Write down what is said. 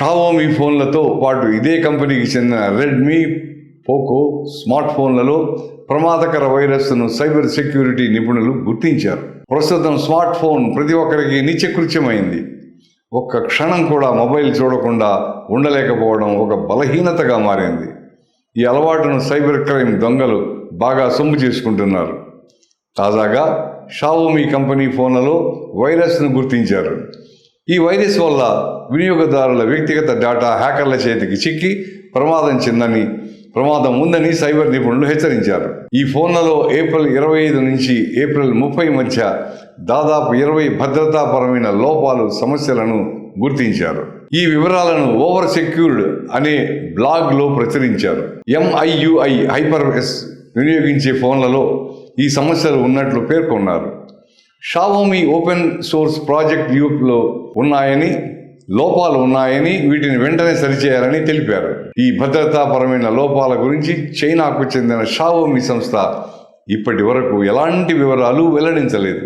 Xiaomi ఫోన్లతో పాటు ఇదే కంపెనీకి చెందిన రెడ్మీ పోకో స్మార్ట్ ఫోన్లలో ప్రమాదకర వైరస్ను సైబర్ సెక్యూరిటీ నిపుణులు గుర్తించారు. ప్రస్తుతం స్మార్ట్ ఫోన్ ప్రతి ఒక్కరికి నిత్యకృత్యమైంది. ఒక్క క్షణం కూడా మొబైల్ చూడకుండా ఉండలేకపోవడం ఒక బలహీనతగా మారింది. ఈ అలవాటును సైబర్ క్రైమ్ దొంగలు బాగా సొమ్ము చేసుకుంటున్నారు. తాజాగా షావోమి కంపెనీ ఫోన్లలో వైరస్ను గుర్తించారు. ఈ వైరస్ వల్ల వినియోగదారుల వ్యక్తిగత డేటా హ్యాకర్ల చేతికి చిక్కి ప్రమాదం చెందని ప్రమాదం ఉందని సైబర్ నిపుణులు హెచ్చరించారు. ఈ ఫోన్లలో ఏప్రిల్ ఇరవై ఐదు నుంచి ఏప్రిల్ ముప్పై మధ్య దాదాపు ఇరవై భద్రతాపరమైన లోపాలు సమస్యలను గుర్తించారు. ఈ వివరాలను ఓవర్ సెక్యూర్డ్ అనే బ్లాగ్లో ప్రచురించారు. ఎంఐయుఐ హైపర్ ఎస్ వినియోగించే ఫోన్లలో ఈ సమస్యలు ఉన్నట్లు పేర్కొన్నారు. షావోమి ఓపెన్ సోర్స్ ప్రాజెక్ట్ యూప్లో ఉన్నాయని లోపాలు ఉన్నాయని వీటిని వెంటనే సరిచేయాలని తెలిపారు. ఈ భద్రతాపరమైన లోపాల గురించి చైనాకు చెందిన షావోమి సంస్థ ఇప్పటి వరకు ఎలాంటి వివరాలు వెల్లడించలేదు.